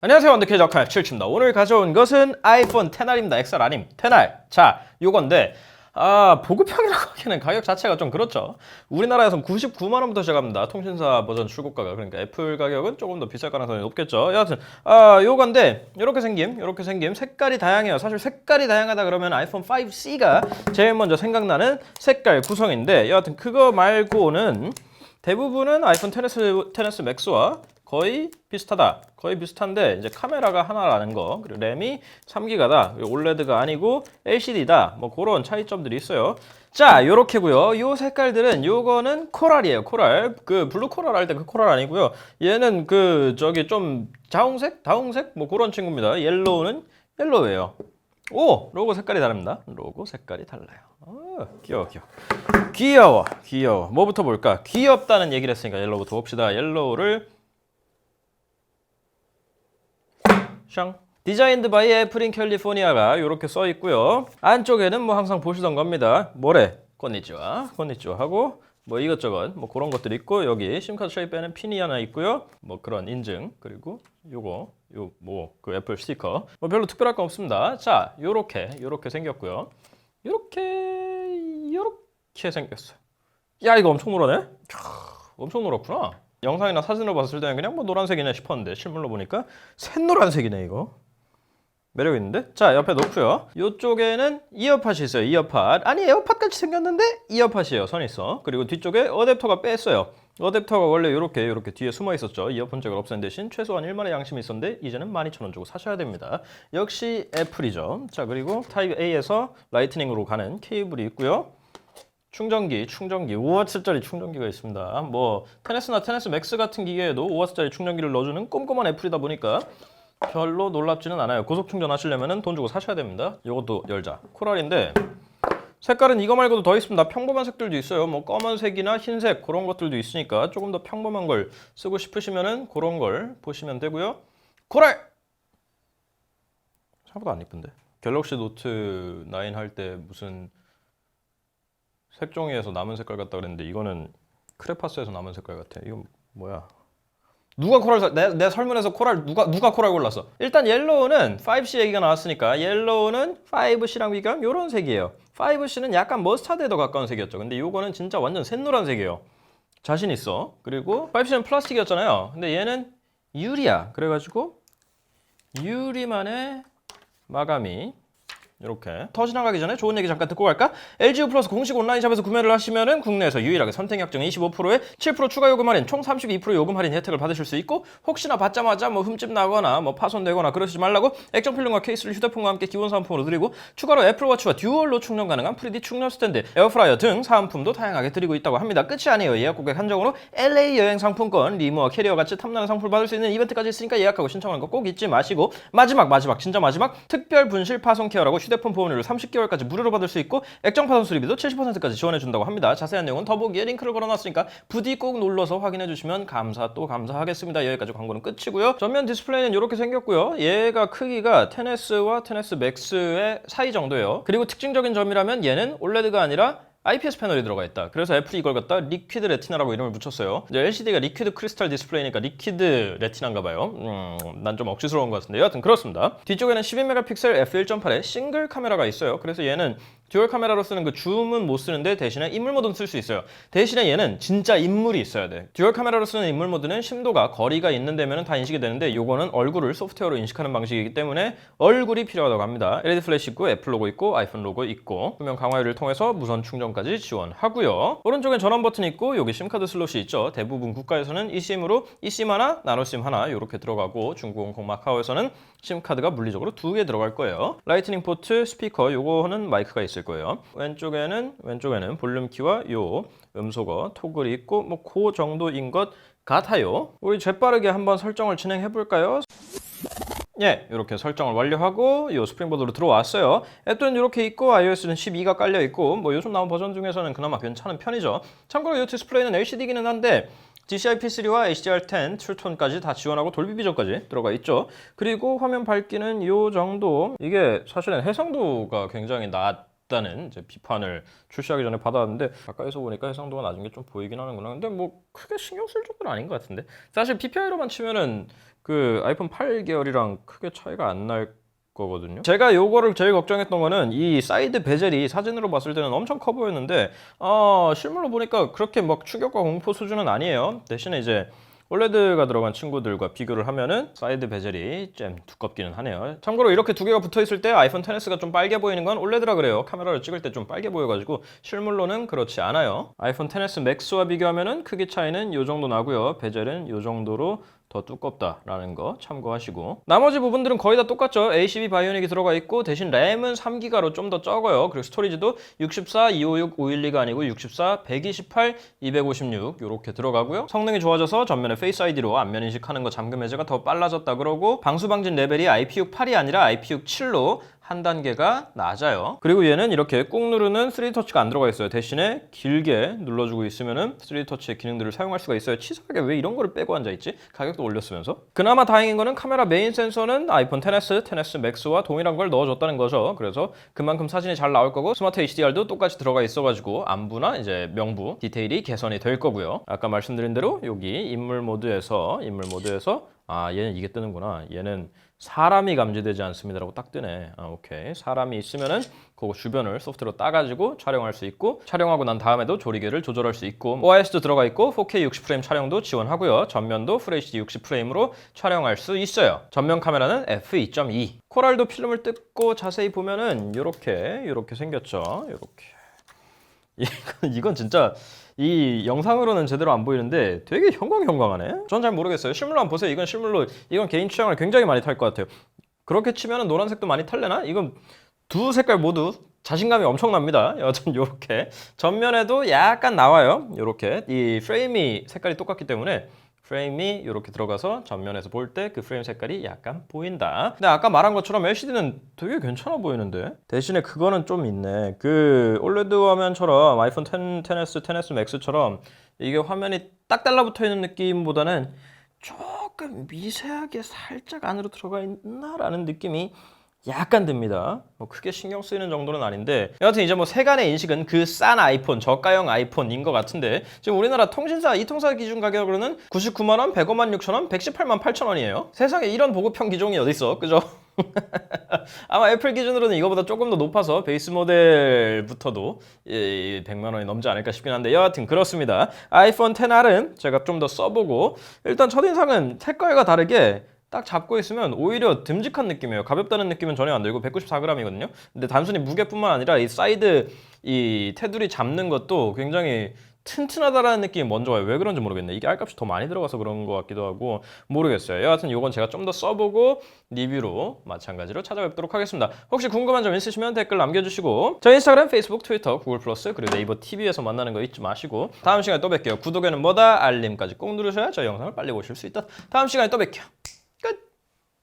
안녕하세요. 원더케이 적할 7칩니다 오늘 가져온 것은 아이폰 10R입니다. XR 아님. 10R 자 요건데 아 보급형이라고 하기에는 가격 자체가 좀 그렇죠. 우리나라에선 99만원부터 시작합니다. 통신사 버전 출고가가 그러니까 애플 가격은 조금 더 비쌀 가능성이 높겠죠. 여하튼 아 요건데 요렇게 생김 요렇게 생김. 색깔이 다양해요. 사실 색깔이 다양하다 그러면 아이폰 5C가 제일 먼저 생각나는 색깔 구성인데 여하튼 그거 말고는 대부분은 아이폰 10s, 10s 맥스와 거의 비슷하다. 거의 비슷한데 이제 카메라가 하나라는 거 그리고 램이 3기가다. 그리고 올레드가 아니고 LCD다. 뭐 그런 차이점들이 있어요. 자, 요렇게고요. 요 색깔들은 요거는 코랄이에요. 코랄. 그 블루 코랄 할 때 그 코랄 아니고요. 얘는 그 저기 좀 자홍색, 다홍색 뭐 그런 친구입니다. 옐로우는 옐로우예요. 오, 로고 색깔이 다릅니다. 로고 색깔이 달라요. 어, 귀여워, 귀여워. 귀여워, 귀여워. 뭐부터 볼까? 귀엽다는 얘기를 했으니까 옐로우부터 봅시다. 옐로우를 샹. 디자인드 바이 애플인 캘리포니아가 이렇게 써 있고요. 안쪽에는 뭐 항상 보시던 겁니다. 뭐래? 건니치와, 건니치와 하고 뭐 이것저것 뭐 그런 것들이 있고 여기 심카드 쉐입에는 핀이 하나 있고요. 뭐 그런 인증 그리고 요거 요 뭐 그 애플 스티커 뭐 별로 특별할 건 없습니다. 자, 요렇게 요렇게 생겼고요. 요렇게 요렇게 생겼어요. 야 이거 엄청 노라네? 캬, 엄청 노랗구나. 영상이나 사진으로 봤을 때는 그냥 뭐 노란색이네 싶었는데 실물로 보니까 샛노란색이네 이거. 매력 있는데? 자 옆에 놓고요. 이쪽에는 이어팟이 있어요. 이어팟. 아니 에어팟 같이 생겼는데 이어팟이에요. 선 있어. 그리고 뒤쪽에 어댑터가 뺐어요. 어댑터가 원래 이렇게 이렇게 뒤에 숨어 있었죠. 이어폰 잭을 없앤 대신 최소한 1만의 양심이 있었는데 이제는 12,000원 주고 사셔야 됩니다. 역시 애플이죠. 자 그리고 타입 A에서 라이트닝으로 가는 케이블이 있고요. 충전기, 충전기, 5W짜리 충전기가 있습니다. 뭐 테네스나 테네스 맥스 같은 기계에도 5W짜리 충전기를 넣어주는 꼼꼼한 애플이다 보니까 별로 놀랍지는 않아요. 고속 충전하시려면 돈 주고 사셔야 됩니다. 이것도 열자. 코랄인데 색깔은 이거 말고도 더 있습니다. 평범한 색들도 있어요. 뭐 검은색이나 흰색 그런 것들도 있으니까 조금 더 평범한 걸 쓰고 싶으시면은 그런 걸 보시면 되고요. 코랄! 생각보다 안 이쁜데. 갤럭시 노트 9 할 때 무슨 색종이에서 남은 색깔 같다 그랬는데 이거는 크레파스에서 남은 색깔 같아. 이건 뭐야? 누가 코랄 사- 내, 내 설문에서 코랄 누가 누가 코랄 골랐어? 일단 옐로우는 5C 얘기가 나왔으니까 옐로우는 5C랑 비교하면 이런 색이에요. 5C는 약간 머스타드에 더 가까운 색이었죠. 근데 이거는 진짜 완전 샛노란 색이에요. 자신 있어. 그리고 5C는 플라스틱이었잖아요. 근데 얘는 유리야. 그래가지고 유리만의 마감이 이렇게 더 지나 가기 전에 좋은 얘기 잠깐 듣고 갈까? LG U 플러스 공식 온라인샵에서 구매를 하시면은 국내에서 유일하게 선택 약정 25%에 7% 추가 요금 할인 총 32% 요금 할인 혜택을 받으실 수 있고 혹시나 받자마자 뭐 흠집 나거나 뭐 파손되거나 그러시지 말라고 액정 필름과 케이스를 휴대폰과 함께 기본 사은품으로 드리고 추가로 애플워치와 듀얼로 충전 가능한 3D 충전 스탠드, 에어프라이어 등 사은품도 다양하게 드리고 있다고 합니다. 끝이 아니에요. 예약 고객 한정으로 LA 여행 상품권, 리모와 캐리어 같이 탐나는 상품을 받을 수 있는 이벤트까지 있으니까 예약하고 신청하는 거 꼭 잊지 마시고 마지막 마지막 진짜 마지막 특별 분실 파손 케어라고 휴대폰 보험료를 30개월까지 무료로 받을 수 있고 액정 파손 수리비도 70%까지 지원해 준다고 합니다. 자세한 내용은 더보기에 링크를 걸어놨으니까 부디 꼭 눌러서 확인해 주시면 감사 또 감사하겠습니다. 여기까지 광고는 끝이고요. 전면 디스플레이는 이렇게 생겼고요. 얘가 크기가 10S와 10S 맥스의 사이 정도예요. 그리고 특징적인 점이라면 얘는 올레드가 아니라 IPS 패널이 들어가 있다. 그래서 애플이 이걸 갖다 리퀴드 레티나라고 이름을 붙였어요. 이제 LCD가 리퀴드 크리스탈 디스플레이니까 리퀴드 레티나인가 봐요. 음, 난 좀 억지스러운 것 같은데 여하튼 그렇습니다. 뒤쪽에는 12메가픽셀 f1.8의 싱글 카메라가 있어요. 그래서 얘는 듀얼 카메라로 쓰는 그 줌은 못 쓰는데 대신에 인물 모드는 쓸 수 있어요. 대신에 얘는 진짜 인물이 있어야 돼. 듀얼 카메라로 쓰는 인물 모드는 심도가 거리가 있는 데면 다 인식이 되는데 요거는 얼굴을 소프트웨어로 인식하는 방식이기 때문에 얼굴이 필요하다고 합니다. LED 플래시 있고 애플 로고 있고 아이폰 로고 있고 후면 강화유를 통해서 무선 충전까지 지원하고요. 오른쪽엔 전원 버튼이 있고 여기 심카드 슬롯이 있죠. 대부분 국가에서는 eSIM으로 eSIM 하나, 나노심 하나 이렇게 들어가고 중국, 홍콩, 마카오에서는 심카드가 물리적으로 두 개 들어갈 거예요. 라이트닝 포트, 스피커 요거는 마이크가 있을 거예요. 왼쪽에는 왼쪽에는 볼륨 키와 요 음소거 토글이 있고 뭐 그 정도인 것 같아요. 우리 재빠르게 한번 설정을 진행해 볼까요? 예, 이렇게 설정을 완료하고 이 스프링보드로 들어왔어요. 앱은 이렇게 있고 iOS는 12가 깔려 있고 뭐 요즘 나온 버전 중에서는 그나마 괜찮은 편이죠. 참고로 이 디스플레이는 LCD기는 한데 DCI P3와 HDR10 트루톤까지 다 지원하고 돌비 비전까지 들어가 있죠. 그리고 화면 밝기는 이 정도. 이게 사실은 해상도가 굉장히 낮 이제 비판을 출시하기 전에 받아왔는데 가까이서 보니까 해상도가 낮은 게 좀 보이긴 하는구나. 근데 뭐 크게 신경 쓸 정도는 아닌 것 같은데 사실 PPI로만 치면은 그 아이폰 8 계열이랑 크게 차이가 안 날 거거든요. 제가 요거를 제일 걱정했던 거는 이 사이드 베젤이 사진으로 봤을 때는 엄청 커 보였는데 어, 실물로 보니까 그렇게 막 충격과 공포 수준은 아니에요. 대신에 이제 올레드가 들어간 친구들과 비교를 하면은 사이드 베젤이 좀 두껍기는 하네요. 참고로 이렇게 두 개가 붙어 있을 때 아이폰 10s가 좀 빨개 보이는 건 올레드라 그래요. 카메라를 찍을 때 좀 빨개 보여가지고 실물로는 그렇지 않아요. 아이폰 10s 맥스와 비교하면은 크기 차이는 요 정도 나고요. 베젤은 요 정도로 더 두껍다라는 거 참고하시고. 나머지 부분들은 거의 다 똑같죠. ACB 바이오닉이 들어가 있고 대신 램은 3기가로 좀 더 적어요. 그리고 스토리지도 64, 256, 512가 아니고 64, 128, 256 이렇게 들어가고요. 성능이 좋아져서 전면에 페이스 아이디로 안면 인식하는 거 잠금 해제가 더 빨라졌다 그러고 방수 방진 레벨이 IP68이 아니라 IP67로 한 단계가 낮아요. 그리고 얘는 이렇게 꾹 누르는 3D터치가 안 들어가 있어요. 대신에 길게 눌러주고 있으면은 3D터치의 기능들을 사용할 수가 있어요. 치사하게 왜 이런 거를 빼고 앉아있지? 가격도 올렸으면서. 그나마 다행인 거는 카메라 메인 센서는 아이폰 10s, 10s 맥스와 동일한 걸 넣어줬다는 거죠. 그래서 그만큼 사진이 잘 나올 거고 스마트 HDR도 똑같이 들어가 있어가지고 안부나 이제 명부 디테일이 개선이 될 거고요. 아까 말씀드린 대로 여기 인물 모드에서 인물 모드에서 아 얘는 이게 뜨는구나. 얘는 사람이 감지되지 않습니다라고 딱 뜨네. 아, 오케이. 사람이 있으면은 그거 주변을 소프트로 따가지고 촬영할 수 있고 촬영하고 난 다음에도 조리개를 조절할 수 있고 OIS도 들어가 있고 4K 60프레임 촬영도 지원하고요. 전면도 FHD 60프레임으로 촬영할 수 있어요. 전면 카메라는 f2.2. 코랄도 필름을 뜯고 자세히 보면은 이렇게 이렇게 생겼죠. 이렇게. 이건, 이건 진짜 이 영상으로는 제대로 안 보이는데 되게 형광형광하네. 전 잘 모르겠어요. 실물로 한번 보세요. 이건 실물로 이건 개인 취향을 굉장히 많이 탈 것 같아요. 그렇게 치면은 노란색도 많이 탈래나? 이건 두 색깔 모두 자신감이 엄청납니다. 여튼 이렇게 전면에도 약간 나와요. 이렇게 이 프레임이 색깔이 똑같기 때문에 프레임이 이렇게 들어가서 전면에서 볼 때 그 프레임 색깔이 약간 보인다. 근데 아까 말한 것처럼 LCD는 되게 괜찮아 보이는데 대신에 그거는 좀 있네. 그 올레드 화면처럼 아이폰 10, 10s, 10s 맥스처럼 이게 화면이 딱 달라붙어 있는 느낌보다는 조금 미세하게 살짝 안으로 들어가 있나라는 느낌이 약간 듭니다. 뭐 크게 신경 쓰이는 정도는 아닌데 여하튼 이제 뭐 세간의 인식은 그 싼 아이폰, 저가형 아이폰인 것 같은데 지금 우리나라 통신사 이통사 기준 가격으로는 99만 원, 105만 6천 원, 118만 8천 원이에요. 세상에 이런 보급형 기종이 어디 있어, 그죠? 아마 애플 기준으로는 이거보다 조금 더 높아서 베이스 모델부터도 이 100만 원이 넘지 않을까 싶긴 한데 여하튼 그렇습니다. 아이폰 10R은 제가 좀 더 써보고 일단 첫인상은 색깔과 다르게 딱 잡고 있으면 오히려 듬직한 느낌이에요. 가볍다는 느낌은 전혀 안 들고 194g이거든요. 근데 단순히 무게뿐만 아니라 이 사이드 이 테두리 잡는 것도 굉장히 튼튼하다라는 느낌이 먼저 와요. 왜 그런지 모르겠네. 이게 알값이 더 많이 들어가서 그런 것 같기도 하고 모르겠어요. 여하튼 이건 제가 좀 더 써보고 리뷰로 마찬가지로 찾아뵙도록 하겠습니다. 혹시 궁금한 점 있으시면 댓글 남겨주시고 저희 인스타그램, 페이스북, 트위터, 구글 플러스 그리고 네이버 TV에서 만나는 거 잊지 마시고 다음 시간에 또 뵐게요. 구독에는 뭐다 알림까지 꼭 누르셔야 저희 영상을 빨리 보실 수 있다. 다음 시간에 또 뵐게요.